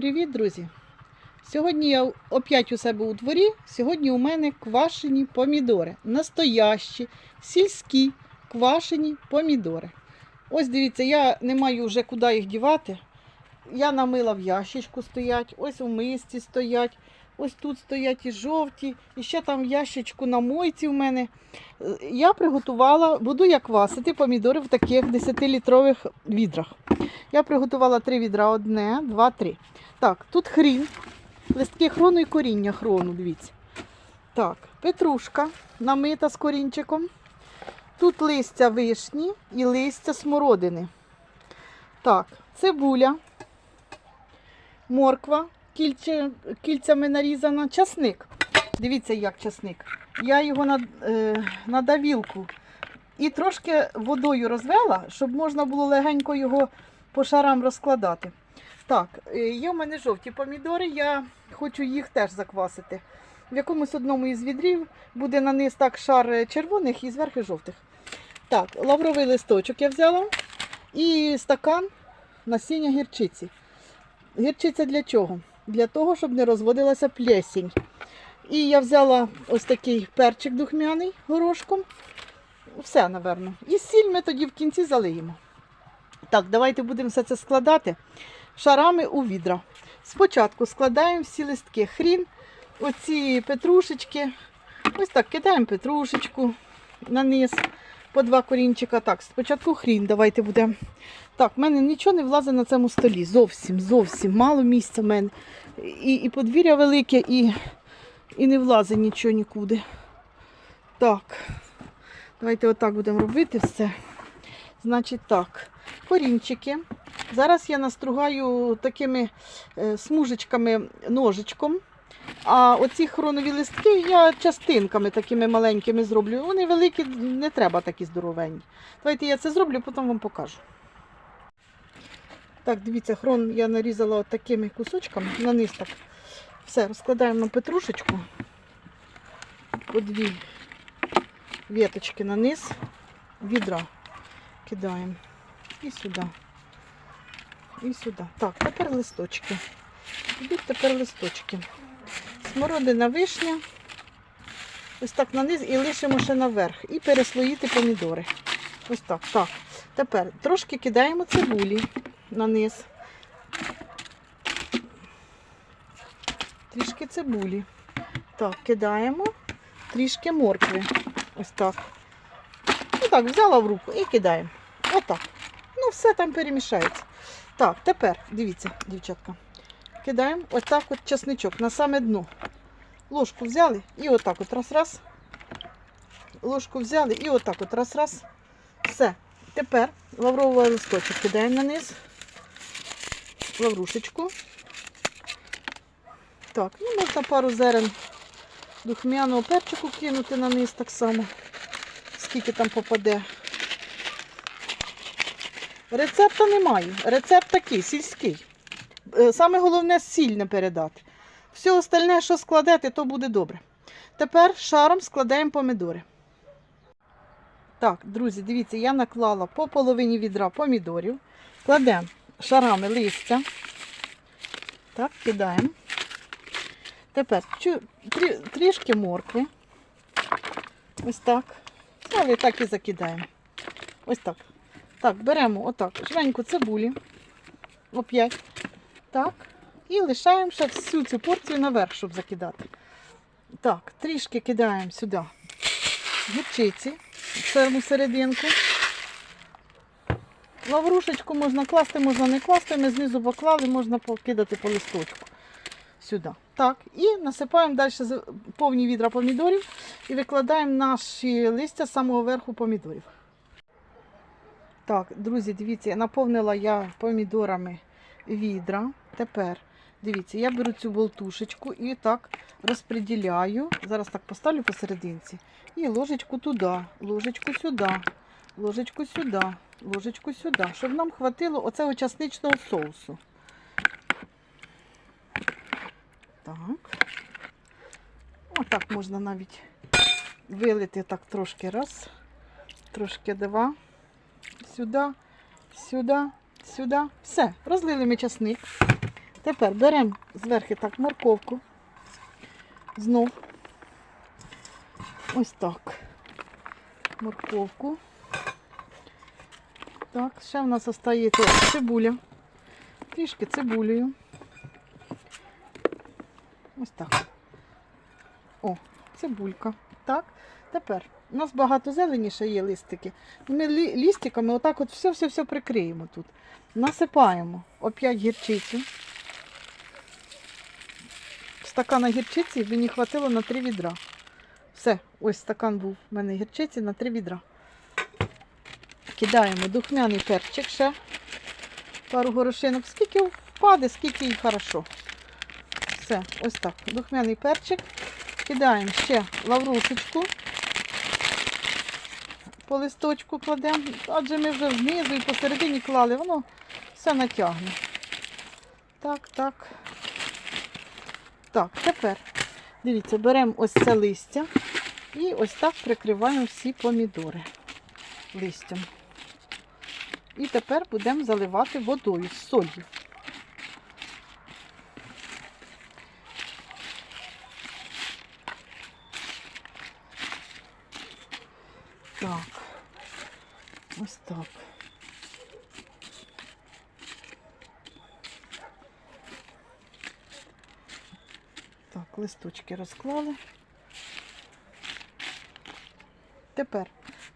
Привіт, друзі! Сьогодні я опять у себе у дворі. Сьогодні у мене квашені помідори. Настоящі, сільські квашені помідори. Ось дивіться, я не маю вже куди їх дівати. Я намила в ящичку стоять, ось у мисці стоять, ось тут стоять і жовті, і ще там в ящичку на мойці в мене. Я приготувала, буду я квасити помідори в таких 10-літрових відрах. Я приготувала три відра, одне, два, три. Так, тут хрін, листки хрону і коріння хрону, дивіться. Так, петрушка намита з корінчиком. Тут листя вишні і листя смородини. Так, цибуля, морква, кільця, кільцями нарізана, часник. Дивіться, як часник. Я його на, е, на давілку і трошки водою розвела, щоб можна було легенько його по шарам розкладати. Так, е, є в мене жовті помідори, я хочу їх теж заквасити. В якомусь одному із відрів буде на низ так шар е, червоних і зверху жовтих. Так, лавровий листочок я взяла і стакан насіння гірчиці. Гірчиця для чого? Для того, щоб не розводилася плесінь. І я взяла ось такий перчик духмяний горошком. Все, напевно. І сіль ми тоді в кінці залиємо. Так, давайте будемо все це складати шарами у відра. Спочатку складаємо всі листки хрін, оці петрушечки. Ось так, кидаємо петрушечку на низ, по два корінчика. Так, спочатку хрін давайте будемо. Так, в мене нічого не влазить на цьому столі. Зовсім, зовсім мало місця в мене. І, і подвір'я велике, і, і не влазить нічого нікуди. Так, давайте отак будемо робити все. Значить так, корінчики. Зараз я настругаю такими е, смужечками ножичком. А оці хронові листки я частинками такими маленькими зроблю. Вони великі, не треба такі здоровенні. Давайте я це зроблю, потім вам покажу. Так, дивіться, хрон я нарізала от такими кусочками на низ так. Все, розкладаємо петрушечку. По дві віточки на низ, відра кидаємо. І сюди. І сюди. Так, тепер листочки. Ідуть тепер листочки. Смородина вишня. Ось так на низ і лишимо ще наверх. І переслоїти помідори. Ось так. Так. Тепер трошки кидаємо цибулі на низ. Трішки цибулі. Так, кидаємо трішки моркви. Ось так. Ну так, взяла в руку і кидаємо. Отак. Ну, все там перемішається. Так, тепер, дивіться, дівчатка. Кидаємо отак от часничок на саме дно. Ложку взяли і отак от раз-раз. Ложку взяли і отак от раз-раз. Все. Тепер лавровий листочок кидаємо на низ. Лаврушечку. Так, ну можна пару зерен духмяного перчику кинути на низ так само, скільки там попаде. Рецепта немає. Рецепт такий, сільський. Е, Саме головне сіль не передати. Все остальне, що складете, то буде добре. Тепер шаром складаємо помідори. Так, друзі, дивіться, я наклала по половині відра помідорів. Кладемо шарами листя. Так, кидаємо. Тепер трі- трішки моркви. Ось так. Але так і закидаємо. Ось так. Так, беремо отак, жменьку цибулі. Оп'ять. Так. І лишаємо ще всю цю порцію наверх, щоб закидати. Так, трішки кидаємо сюди гірчиці саму серединку. Лаврушечку можна класти, можна не класти. Ми знизу поклали, можна покидати по листочку. Сюди. Так, і насипаємо далі повні відра помідорів і викладаємо наші листя з самого верху помідорів. Так, друзі, дивіться, наповнила я помідорами відра. Тепер, дивіться, я беру цю болтушечку і так розподіляю. Зараз так поставлю посерединці. І ложечку туди, ложечку сюди, ложечку сюди, ложечку сюди, щоб нам хватило оцього часничного соусу. Так. Отак можна навіть вилити так трошки раз, трошки два. Сюди, сюди, сюди. Все, розлили ми часник. Тепер беремо зверху так морковку. Знов. Ось так. Морковку. Так, ще в нас остається цибуля. Трішки цибулею. Ось так. О, цибулька. Так. Тепер у нас багато зелені ще є листики. Ми лі- лістиками отак от все-все-все прикриємо тут. Насипаємо опять гірчицю. Стакана гірчиці мені хватило на 3 відра. Все, ось стакан був в мене гірчиці на 3 відра. Кидаємо духмяний перчик ще. Пару горошинок. Скільки впаде, скільки і хорошо. Все, ось так. Духмяний перчик. Кидаємо ще лаврушечку. По листочку кладемо, адже ми вже знизу і посередині клали, воно все натягне. Так, так. Так, тепер дивіться, беремо ось це листя і ось так прикриваємо всі помідори листям. І тепер будемо заливати водою з солью. Так. Ось так. Так, листочки розклали. Тепер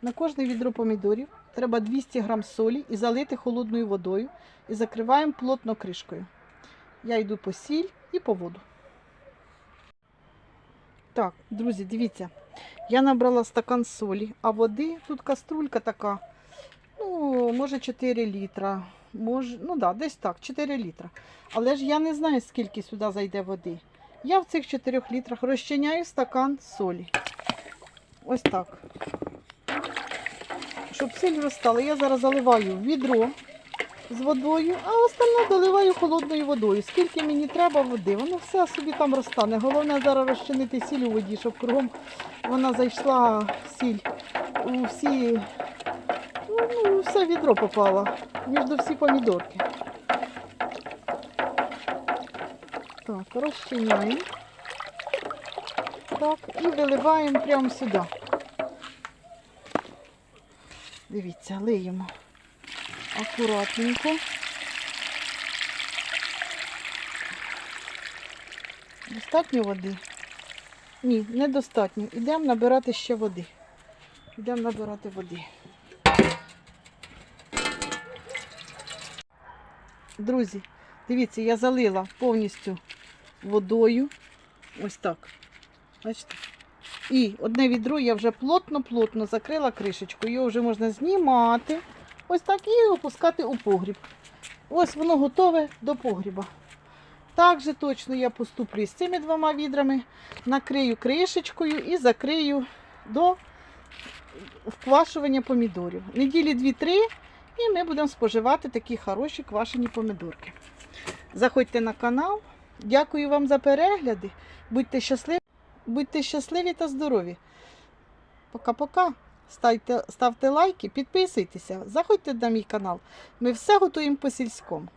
на кожне відро помідорів треба 200 г солі і залити холодною водою і закриваємо плотно кришкою. Я йду по сіль і по воду. Так, друзі, дивіться, я набрала стакан солі, а води тут каструлька така, ну, може 4 літра. Може, ну да, десь так, 4 літра. Але ж я не знаю, скільки сюди зайде води. Я в цих 4 літрах розчиняю стакан солі. Ось так. Щоб сіль розстала, я зараз заливаю відро з водою, а остальне доливаю холодною водою. Скільки мені треба води, воно все собі там розтане. Головне зараз розчинити сіль у воді, щоб кругом вона зайшла сіль у всі, ну, все відро попало, між до всі помідорки. Так, розчиняємо. Так, і виливаємо прямо сюди. Дивіться, лиємо акуратненько. Достатньо води? Ні, недостатньо. Ідемо набирати ще води. Йдемо набирати води. Друзі, дивіться, я залила повністю водою. Ось так. Бачите? І одне відро я вже плотно-плотно закрила кришечку. Його вже можна знімати. Ось так і опускати у погріб. Ось воно готове до погріба. Так же точно я поступлю з цими двома відрами, накрию кришечкою і закрию до вквашування помідорів. Неділі 2-3 і ми будемо споживати такі хороші квашені помідорки. Заходьте на канал. Дякую вам за перегляди. Будьте щасливі, будьте щасливі та здорові. Пока-пока. Ставте, ставте лайки, підписуйтеся, заходьте на мій канал. Ми все готуємо по сільському.